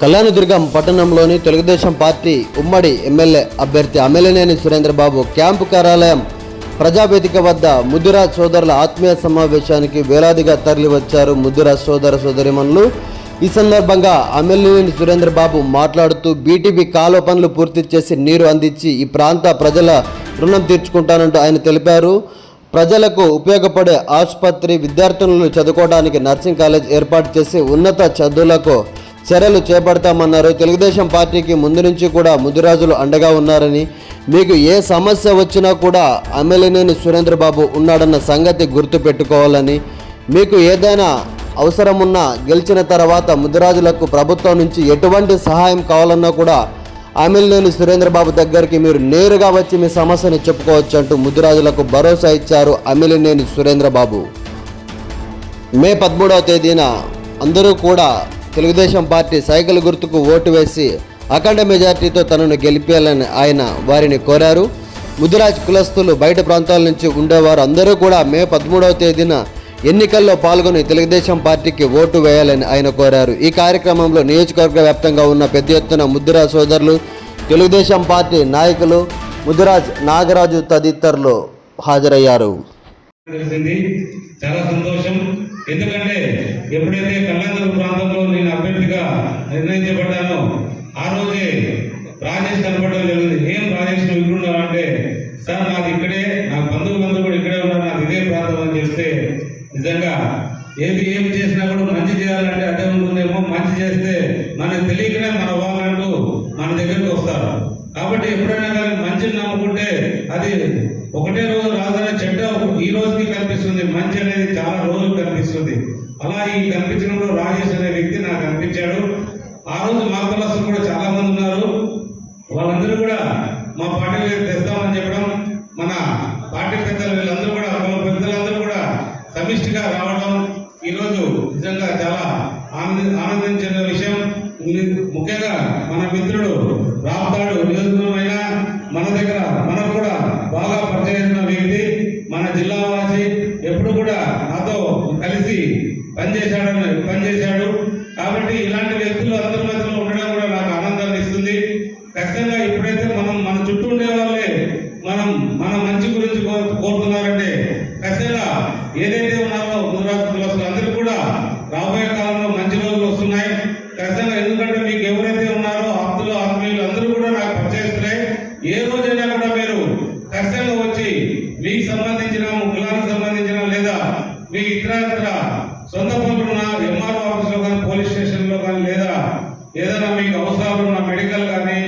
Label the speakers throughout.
Speaker 1: కళ్యాణదుర్గం పట్టణంలోని తెలుగుదేశం పార్టీ ఉమ్మడి ఎమ్మెల్యే అభ్యర్థి అమ్మెల్యేనేని సురేంద్రబాబు క్యాంపు కార్యాలయం ప్రజావేదిక వద్ద ముద్దురాజ్ సోదరుల ఆత్మీయ సమావేశానికి వేలాదిగా తరలివచ్చారు ముద్దురాజ్ సోదర సోదరిమణులు. ఈ సందర్భంగా అమ్మెల్యేని సురేంద్రబాబు మాట్లాడుతూ బీటీపీ కాలువ పనులు పూర్తి చేసి నీరు అందించి ఈ ప్రాంత ప్రజల రుణం తీర్చుకుంటానంటూ ఆయన తెలిపారు. ప్రజలకు ఉపయోగపడే ఆసుపత్రి విద్యార్థులను చదువుకోవడానికి నర్సింగ్ కాలేజ్ ఏర్పాటు చేసి ఉన్నత చదువులకు చర్యలు చేపడతామన్నారు. తెలుగుదేశం పార్టీకి ముందు నుంచి కూడా ముదిరాజులు అండగా ఉన్నారని మీకు ఏ సమస్య వచ్చినా కూడా ఎమ్మెల్యేనేని సురేంద్రబాబు ఉన్నాడన్న సంగతి గుర్తు పెట్టుకోవాలని మీకు ఏదైనా అవసరం ఉన్నా గెలిచిన తర్వాత ముదిరాజులకు ప్రభుత్వం నుంచి ఎటువంటి సహాయం కావాలన్నా కూడా ఎమ్మెల్యేని సురేంద్రబాబు దగ్గరికి మీరు నేరుగా వచ్చి మీ సమస్యను చెప్పుకోవచ్చు అంటూ ముదిరాజులకు భరోసా ఇచ్చారు ఎమ్మెల్యేనేని సురేంద్రబాబు. మే పదమూడవ తేదీన అందరూ కూడా తెలుగుదేశం పార్టీ సైకిల్ గుర్తుకు ఓటు వేసి అఖండ మెజార్టీతో తనను గెలిపేయాలని ఆయన వారిని కోరారు. ముదిరాజ్ కులస్తులు బయట ప్రాంతాల నుంచి ఉండేవారు. అందరూ కూడా మే పదమూడవ తేదీన ఎన్నికల్లో పాల్గొని తెలుగుదేశం పార్టీకి ఓటు వేయాలని ఆయన కోరారు. ఈ కార్యక్రమంలో నియోజకవర్గ వ్యాప్తంగా ఉన్న పెద్ద ఎత్తున ముద్దురాజ్ సోదరులు తెలుగుదేశం పార్టీ నాయకులు ముదిరాజ్ నాగరాజు తదితరులు హాజరయ్యారు.
Speaker 2: చాలా సంతోషం. ఎందుకంటే ఎప్పుడైతే కళ్యాణదుర్గ ప్రాంతంలో నేను అభ్యర్థిగా నిర్ణయించబడ్డానో ఆ రోజే రాజేష్ కనపడడం జరిగింది. ఏం రాజేష్ నువ్వు ఇక్కడ అంటే సార్ నాకు ఇక్కడే నా బంధువులందరూ కూడా ఇక్కడే ఉన్నారు నాకు ఇదే ప్రాంతం అని చెప్తే నిజంగా ఏది ఏం చేసినా కూడా మంచి చేయాలంటే అదే ఉంటుందేమో మంచి చేస్తే మనకు తెలియకనే మన వాళ్ళు మన దగ్గరికి వస్తారు. కాబట్టి ఎప్పుడైనా కానీ మంచిని నమ్ముకుంటే అది ఒకటే రోజు ఈ రోజుకి కనిపిస్తుంది మంచి అనేది చాలా రోజులు కనిపిస్తుంది. అలా ఈ కనిపించడంలో రాజేష్ అనే వ్యక్తి నాకు కనిపించాడు. ఆ రోజు మా కూడా చాలా మంది ఉన్నారు. వాళ్ళందరూ కూడా మా పార్టీ తెస్తామని చెప్పడం మన పార్టీ పెద్దలు వీళ్ళందరూ కూడా మన పెద్దలందరూ కూడా సమిష్టిగా రావడం ఈరోజు నిజంగా చాలా ఆనంద ఆనందించిన విషయం. ముఖ్యంగా మన మిత్రుడు రాప్తాడు. నియోజకవర్గమైన మన దగ్గర మనకు కూడా బాగా పరిచయం ఉన్న వ్యక్తి జిల్లావాసి జిల్లా ఎప్పుడు కూడా నాతో కలిసి పనిచేశాడని పనిచేశాడు. కాబట్టి ఇలాంటి వ్యక్తులు అందరి మధ్యలో ఉండడం కూడా నాకు ఆనందాన్ని ఇస్తుంది. ఖచ్చితంగా ఎప్పుడైతే మనం మన చుట్టూ ఉండే వాళ్ళే మనం మన మంచి గురించి కోరుతున్నారంటే ఖచ్చితంగా ఏదైతే ఉన్నారో గుజరాత్ కులస్తులు అందరూ కూడా రాబోయే కాలంలో మంచి రోజులు వస్తున్నాయి. ఖచ్చితంగా ఎందుకంటే మీకు ఎవరైతే ఉన్నారో ఆప్తులు ఆత్మీయులు అందరూ కూడా నాకు పనిచేస్తున్నాయి ఏ రోజైనా కూడా మీరు ఖచ్చితంగా వచ్చి మీకు సంబంధించిన మీ కులానికి సంబంధించిన లేదా మీ ఇతర ఇతర సొంత పనులున్న ఎంఆర్ఓ ఆఫీస్లో కానీ పోలీస్ స్టేషన్లో కానీ లేదా ఏదైనా మీకు అవసరాలు ఉన్న మెడికల్ కానీ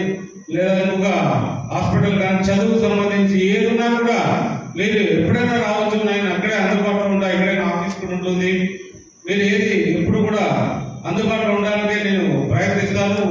Speaker 2: లేదా ఒక హాస్పిటల్ కానీ చదువుకు సంబంధించి ఏదున్నా కూడా మీరు ఎప్పుడైనా రావచ్చు నేను అక్కడే అందుబాటులో ఉంటా ఎక్కడైనా ఆఫీస్ కూడా ఉంటుంది. మీరు ఏది ఎప్పుడు కూడా అందుబాటులో ఉండడానికి నేను ప్రయత్నిస్తాను.